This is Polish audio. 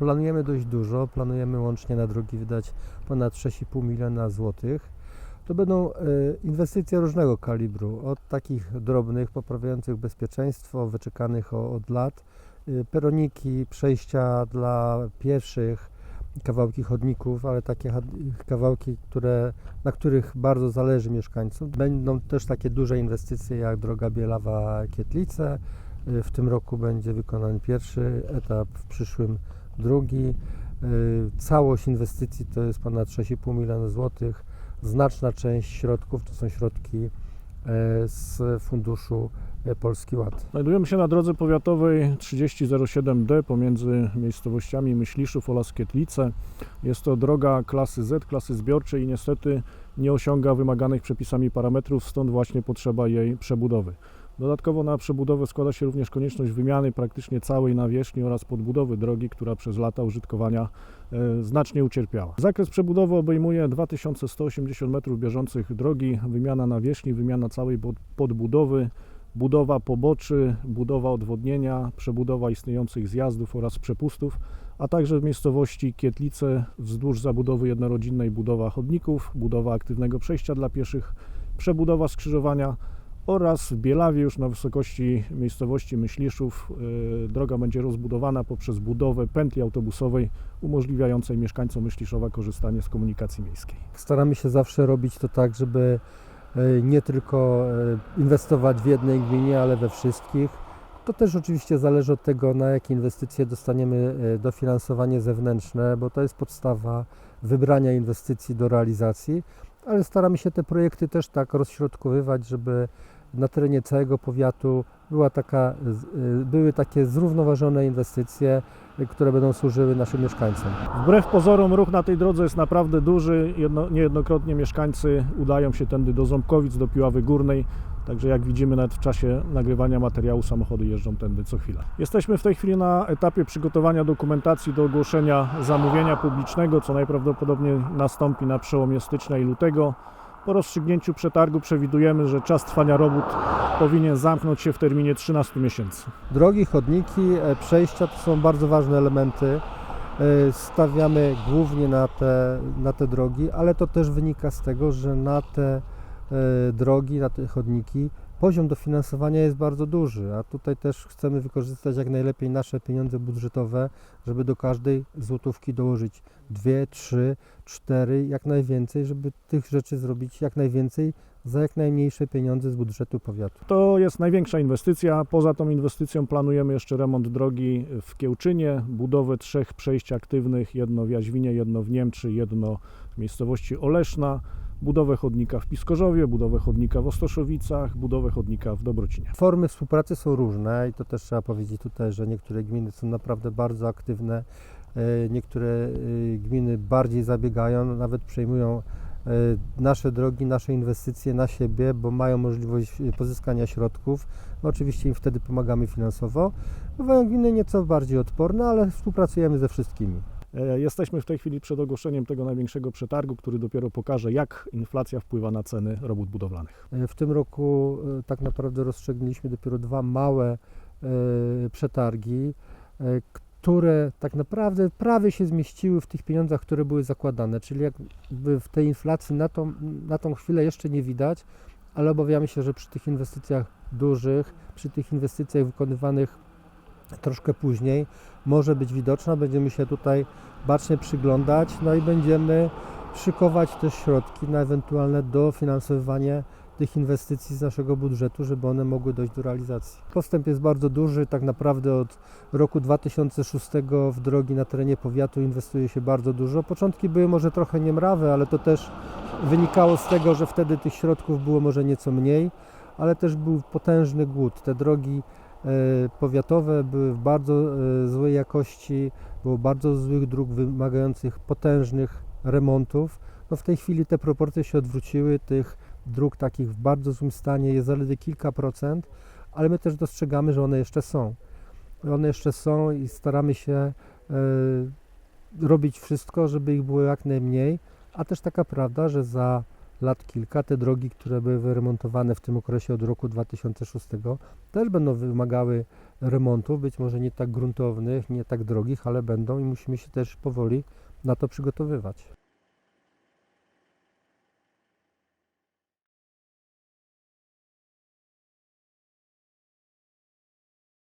Planujemy dość dużo, planujemy łącznie na drogi wydać ponad 6,5 miliona złotych. To będą e, inwestycje różnego kalibru, od takich drobnych, poprawiających bezpieczeństwo, wyczekanych od lat, e, peroniki, przejścia dla pieszych, kawałki chodników, ale takie kawałki, które, na których bardzo zależy mieszkańcom. Będą też takie duże inwestycje jak droga Bielawa-Kietlice. Y, W tym roku będzie wykonany pierwszy etap, w przyszłym drugi. Y, Całość inwestycji to jest ponad 6,5 miliona złotych. Znaczna część środków to są środki e, z funduszu Polski Ład. Znajdujemy się na drodze powiatowej 3007D pomiędzy miejscowościami Myśliszów oraz Kietlice. Jest to droga klasy Z, klasy zbiorczej i niestety nie osiąga wymaganych przepisami parametrów, stąd właśnie potrzeba jej przebudowy. Dodatkowo na przebudowę składa się również konieczność wymiany praktycznie całej nawierzchni oraz podbudowy drogi, która przez lata użytkowania e, znacznie ucierpiała. Zakres przebudowy obejmuje 2180 metrów bieżących drogi, wymiana nawierzchni, wymiana całej pod- podbudowy, budowa poboczy, budowa odwodnienia, przebudowa istniejących zjazdów oraz przepustów, a także w miejscowości Kietlice wzdłuż zabudowy jednorodzinnej budowa chodników, budowa aktywnego przejścia dla pieszych, przebudowa skrzyżowania oraz w Bielawie już na wysokości miejscowości Myśliszów yy, droga będzie rozbudowana poprzez budowę pętli autobusowej umożliwiającej mieszkańcom Myśliszowa korzystanie z komunikacji miejskiej. Staramy się zawsze robić to tak, żeby e, nie tylko e, inwestować w jednej gminie, ale we wszystkich. To też oczywiście zależy od tego, na jakie inwestycje dostaniemy dofinansowanie zewnętrzne, bo to jest podstawa wybrania inwestycji do realizacji, ale staramy się te projekty też tak rozśrodkowywać, żeby na terenie całego powiatu była taka, e, były takie zrównoważone inwestycje, e, które będą służyły naszym mieszkańcom. Wbrew pozorom ruch na tej drodze jest naprawdę duży. Jedno, niejednokrotnie mieszkańcy udają się tędy do Ząbkowic, do Piławy Górnej. Także jak widzimy nawet w czasie nagrywania materiału samochody jeżdżą tędy co chwilę. Jesteśmy w tej chwili na etapie przygotowania dokumentacji do ogłoszenia zamówienia publicznego, co najprawdopodobniej nastąpi na przełomie stycznia i lutego. Po rozstrzygnięciu przetargu przewidujemy, że czas trwania robót powinien zamknąć się w terminie 13 miesięcy. Drogi, chodniki, e, przejścia to są bardzo ważne elementy. E, Stawiamy głównie na te, na te drogi, ale to też wynika z tego, że na te e, drogi, na te chodniki poziom dofinansowania jest bardzo duży, a tutaj też chcemy wykorzystać jak najlepiej nasze pieniądze budżetowe, żeby do każdej złotówki dołożyć dwie, trzy, cztery, jak najwięcej, żeby tych rzeczy zrobić jak najwięcej za jak najmniejsze pieniądze z budżetu powiatu. To jest największa inwestycja. Poza tą inwestycją planujemy jeszcze remont drogi w Kiełczynie, budowę trzech przejść aktywnych, jedno w Jaźwinie, jedno w Niemczy, jedno w miejscowości Oleszna, budowę chodnika w Piskorzowie, budowę chodnika w Ostoszowicach, budowę chodnika w Dobrocinie. Formy współpracy są różne i to też trzeba powiedzieć tutaj, że niektóre gminy są naprawdę bardzo aktywne, e, niektóre e, gminy bardziej zabiegają, nawet przejmują e, nasze drogi, nasze inwestycje na siebie, bo mają możliwość pozyskania środków. Oczywiście im wtedy pomagamy finansowo. Bywają gminy nieco bardziej odporne, ale współpracujemy ze wszystkimi. E, Jesteśmy w tej chwili przed ogłoszeniem tego największego przetargu, który dopiero pokaże, jak inflacja wpływa na ceny robót budowlanych. E, W tym roku e, tak naprawdę rozstrzygnęliśmy dopiero dwa małe przetargi, które tak naprawdę prawie się zmieściły w tych pieniądzach, które były zakładane. Czyli jakby w tej inflacji na tą, na tą chwilę jeszcze nie widać, ale obawiamy się, że przy tych inwestycjach dużych, przy tych inwestycjach wykonywanych troszkę później, może być widoczna. Będziemy się tutaj bacznie przyglądać, no i będziemy szykować też środki na ewentualne dofinansowywanie tych inwestycji z naszego budżetu, żeby one mogły dojść do realizacji. Postęp jest bardzo duży, tak naprawdę od roku 2006 w drogi na terenie powiatu inwestuje się bardzo dużo. Początki były może trochę niemrawe, ale to też wynikało z tego, że wtedy tych środków było może nieco mniej, ale też był potężny głód. Te drogi powiatowe były w bardzo e, złej jakości, było bardzo złych dróg wymagających potężnych remontów. No w tej chwili te proporcje się odwróciły, tych dróg takich w bardzo złym stanie jest zaledwie kilka procent, ale my też dostrzegamy, że one jeszcze są. One jeszcze są i staramy się e, robić wszystko, żeby ich było jak najmniej, a też taka prawda, że za lat kilka. Te drogi, które były wyremontowane w tym okresie od roku 2006 też będą wymagały remontów, być może nie tak gruntownych, nie tak drogich, ale będą i musimy się też powoli na to przygotowywać.